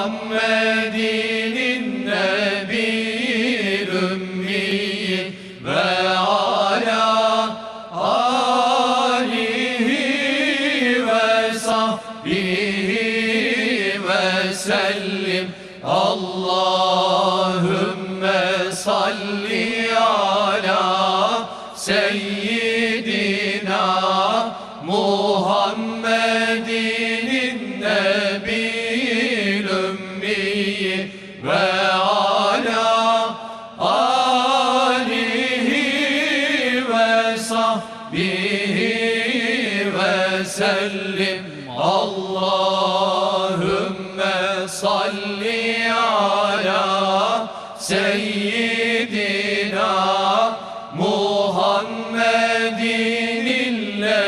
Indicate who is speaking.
Speaker 1: Muhammed'in nebi ümmi ve ala alihi ve sahbihi ve sellim. Allahümme salli ala seyyidina Muhammedin ve ala alihi ve sahbihi ve sellim. Allahümme salli ala seyyidina Muhammedin